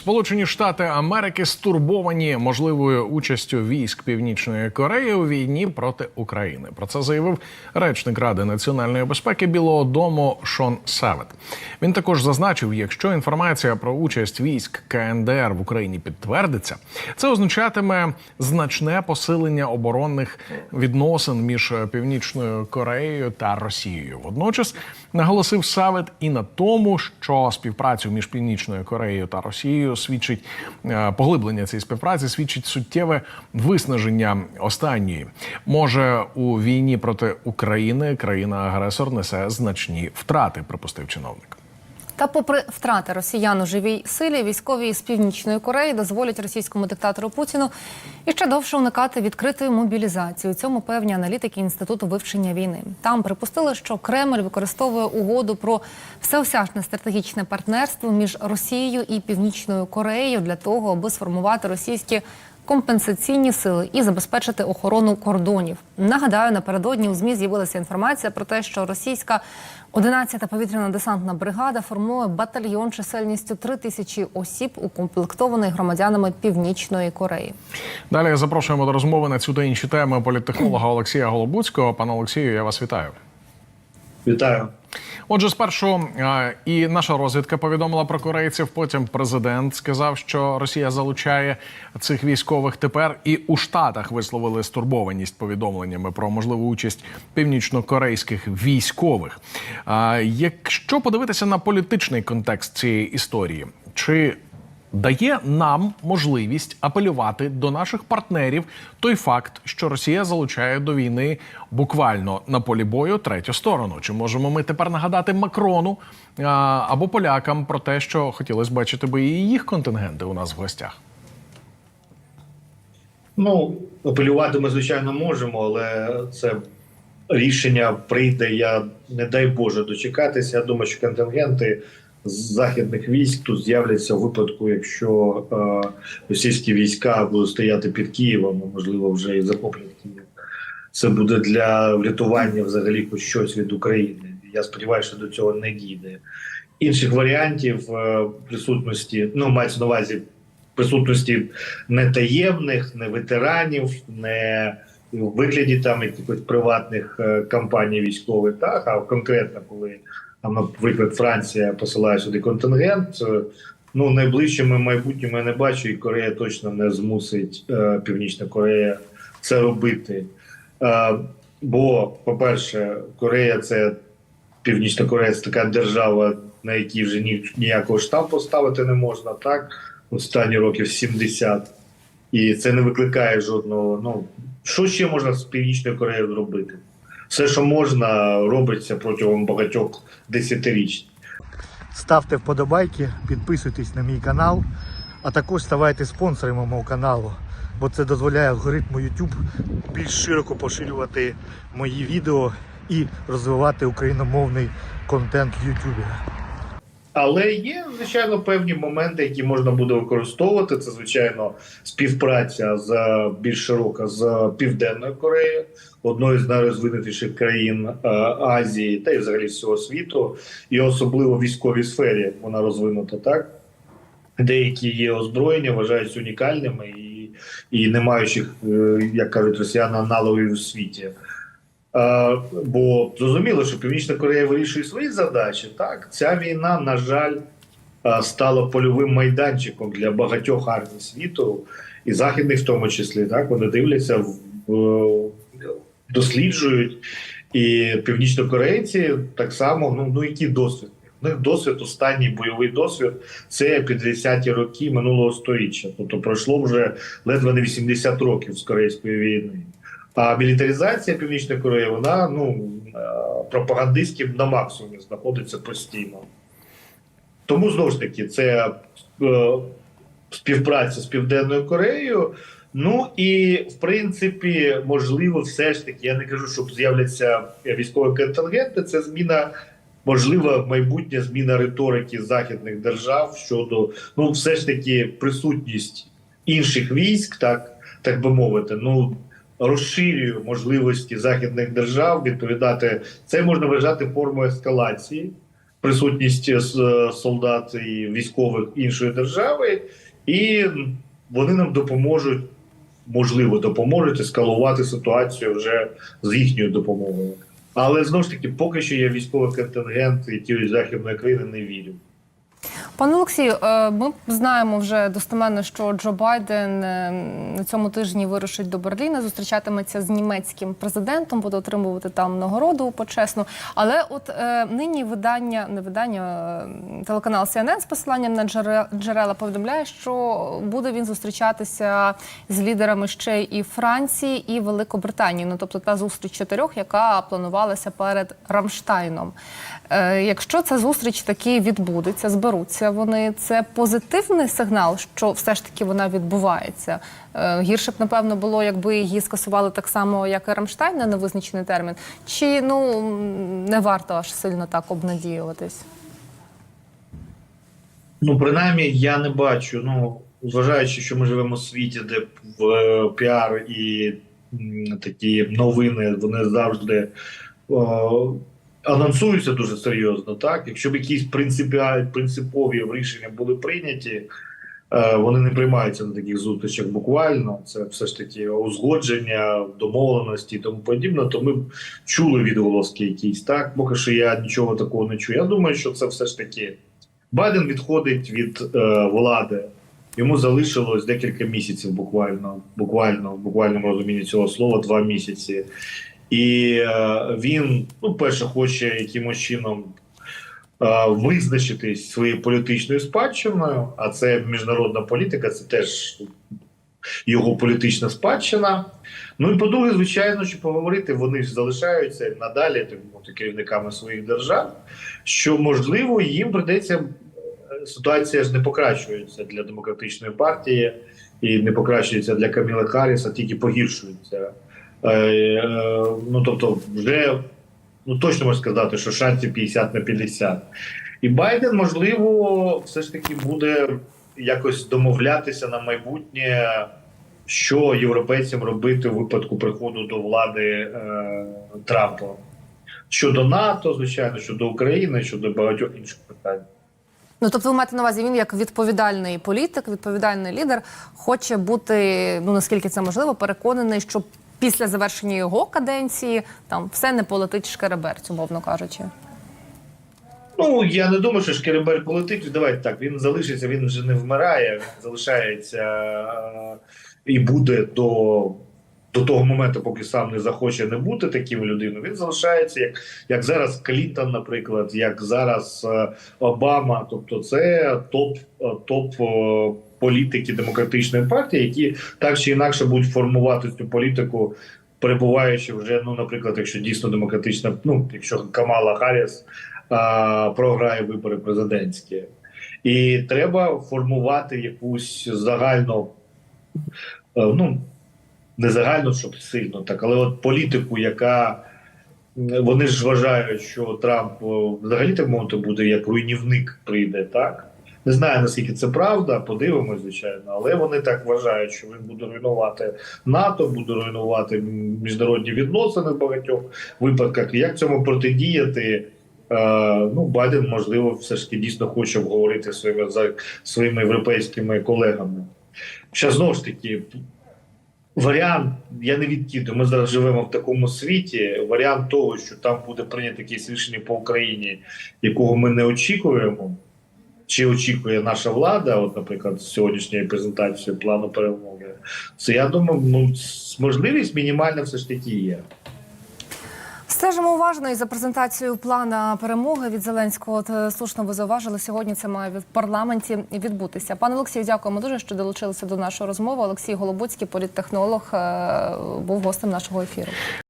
Сполучені Штати Америки стурбовані можливою участю військ Північної Кореї у війні проти України. Про це заявив речник Ради національної безпеки Білого Дому Шон Савет. Він також зазначив, якщо інформація про участь військ КНДР в Україні підтвердиться, це означатиме значне посилення оборонних відносин між Північною Кореєю та Росією. Водночас наголосив Савет і на тому, що співпрацю між Північною Кореєю та Росією свідчить е, поглиблення цієї співпраці, свідчить суттєве виснаження останньої. Може у війні проти України країна-агресор несе значні втрати, припустив чиновник. Та, попри втрати росіян у живій силі, військові з північної Кореї дозволять російському диктатору Путіну іще довше уникати відкритої мобілізації. У цьому певні аналітики інституту вивчення війни. Там припустили, що Кремль використовує угоду про всеосяжне стратегічне партнерство між Росією і Північною Кореєю для того, аби сформувати російські компенсаційні сили і забезпечити охорону кордонів. Нагадаю, напередодні у змі з'явилася інформація про те, що російська 11-та повітряна десантна бригада формує батальйон чисельністю 3 тисячі осіб, укомплектований громадянами Північної Кореї. Далі запрошуємо до розмови на цю та інші теми політтехнолога Олексія Голобуцького. Пане Олексію, я вас вітаю. Вітаю. Отже, спершу і наша розвідка повідомила про корейців. Потім президент сказав, що Росія залучає цих військових тепер. І у Штатах висловили стурбованість повідомленнями про можливу участь північно-корейських військових. Якщо подивитися на політичний контекст цієї історії, чи дає нам можливість апелювати до наших партнерів той факт, що Росія залучає до війни буквально на полі бою третю сторону. Чи можемо ми тепер нагадати Макрону а, або полякам про те, що хотілося бачити би і їх контингенти у нас в гостях? Ну, апелювати ми, звичайно, можемо, але це рішення прийде. Я не дай Боже дочекатися. Я думаю, що контингенти західних військ тут з'являться у випадку, якщо е, російські війська будуть стояти під Києвом, можливо, вже і захоплять Київ. Це буде для врятування взагалі хоч щось від України. Я сподіваюся, що до цього не дійде. Інших варіантів е, присутності, ну мається на увазі присутності не таємних, не ветеранів, не в вигляді там якихось приватних е, кампаній військових, так а конкретно, коли там, наприклад, Франція посилає сюди контингент. е, Ну, найближчими майбутньому я не бачу, і Корея точно не змусить е, Північна Корея це робити. Е, бо, по-перше, Корея це Північна Корея це така держава, на якій вже ні, ніякого штампу ставити не можна, так? Останні років 70. І це не викликає жодного. Ну що ще можна з Північною Кореєю зробити? Все, що можна, робиться протягом багатьох десятиріч. Ставте вподобайки, підписуйтесь на мій канал, а також ставайте спонсорами мого каналу, бо це дозволяє алгоритму YouTube більш широко поширювати мої відео і розвивати україномовний контент в YouTube. Але є, звичайно, певні моменти, які можна буде використовувати. Це, звичайно, співпраця з більш широка з Південною Кореєю, одною з найрозвинутіших країн е, Азії та й взагалі всього світу, і особливо в військовій сфері вона розвинута так. Деякі є озброєння, вважаються унікальними і, і не маючих, е, як кажуть росіяни, аналогів у світі. Е, бо зрозуміло, що Північна Корея вирішує свої задачі. Так, ця війна, на жаль, е, стала польовим майданчиком для багатьох армій світу, і західних в тому числі. Так, вони дивляться, досліджують. І північнокорейці так само, ну, ну який досвід? У них досвід, останній бойовий досвід це 50-ті роки минулого століття. Тобто пройшло вже ледве не 80 років з Корейської війни. А мілітаризація Північної Кореї, вона ну е, пропагандистів на максимумі знаходиться постійно. Тому знову ж таки, це е, співпраця з Південною Кореєю. Ну і в принципі, можливо, все ж таки, я не кажу, що з'являться військові контингенти. Це зміна, можлива майбутня зміна риторики західних держав щодо ну, все ж таки, присутність інших військ, так, так би мовити, ну розширює можливості західних держав відповідати. Це можна вважати формою ескалації. присутність е, солдат і військових іншої держави, і вони нам допоможуть, можливо, допоможуть ескалувати ситуацію вже з їхньою допомогою. Але знову ж таки, поки що я військовий контингент і ті західної країни не вірю. Пане Олексію, е, ми знаємо вже достеменно, що Джо Байден е, на цьому тижні вирушить до Берліна, зустрічатиметься з німецьким президентом, буде отримувати там нагороду почесну. Але от е, нині видання, не видання, телеканал CNN з посиланням на джерела повідомляє, що буде він зустрічатися з лідерами ще і Франції, і Великобританії. Ну тобто та зустріч чотирьох, яка планувалася перед Рамштайном. Якщо ця зустріч таки відбудеться, зберуться вони, це позитивний сигнал, що все ж таки вона відбувається. Е, гірше б, напевно, було, якби її скасували так само, як і Рамштайн на невизначений термін. Чи ну не варто аж сильно так обнадіюватись? Ну, принаймні, я не бачу. Ну, зважаючи, що ми живемо у світі, де е, піар і такі новини вони завжди о, анонсуються дуже серйозно. Так, якщо б якісь принципові рішення були прийняті, е, вони не приймаються на таких зустрічах буквально. Це все ж таки узгодження, домовленості і тому подібне. То ми б чули відголоски якісь. Так, поки що я нічого такого не чую. Я думаю, що це все ж таки. Байден відходить від е, влади. Йому залишилось декілька місяців, буквально, буквально, в розумінні цього слова, два місяці. І е, він, ну, перше, хоче якимось чином е, визначитись своєю політичною спадщиною, а це міжнародна політика, це теж його політична спадщина. Ну і по-друге, звичайно, що поговорити вони ж залишаються надалі так керівниками своїх держав, що можливо їм прийдеться е, ситуація ж не покращується для демократичної партії і не покращується для Каміла Харріса, тільки погіршується. Е, е, ну тобто, вже ну точно можна сказати, що шансів 50 на 50. І Байден, можливо, все ж таки буде якось домовлятися на майбутнє, що європейцям робити у випадку приходу до влади е, Трампа. Щодо НАТО, звичайно, щодо України, щодо багатьох інших питань. Ну тобто, ви маєте на увазі, він як відповідальний політик, відповідальний лідер, хоче бути, ну наскільки це можливо, переконаний, що після завершення його каденції там все не полетить шкереберць, умовно кажучи. Ну я не думаю, що Шкеребель полетить. Давайте так. Він залишиться, він вже не вмирає, залишається е, і буде до. До того моменту, поки сам не захоче не бути таким людиною, він залишається як як зараз Клінтон, наприклад, як зараз е, Обама. Тобто, це топ е, топ політики демократичної партії, які так чи інакше будуть формувати цю політику, перебуваючи вже, ну, наприклад, якщо дійсно демократична, ну якщо Камала Харріс а, програє вибори президентські, і треба формувати якусь загальну, е, ну не загально, щоб сильно так, але от політику, яка вони ж вважають, що Трамп взагалі так мовити буде як руйнівник прийде, так. Не знаю наскільки це правда, подивимось, звичайно, але вони так вважають, що він буде руйнувати НАТО, буде руйнувати міжнародні відносини в багатьох випадках. Як цьому протидіяти? Е, ну, Байден, можливо, все ж таки дійсно хоче обговорити своїми за своїми європейськими колегами. Ще знову ж таки, варіант, я не відкидаю, ми зараз живемо в такому світі. Варіант того, що там буде прийнято якесь рішення по Україні, якого ми не очікуємо, чи очікує наша влада, от, наприклад, з сьогоднішньої презентації плану перемоги, це я думаю, ну можливість мінімальна все ж таки є. Стежимо уважно і за презентацією плана перемоги від Зеленського. От, е, слушно ви зауважили, сьогодні це має в парламенті відбутися. Пане Олексію, дякуємо дуже, що долучилися до нашої розмови. Олексій Голобуцький, політтехнолог, е, був гостем нашого ефіру.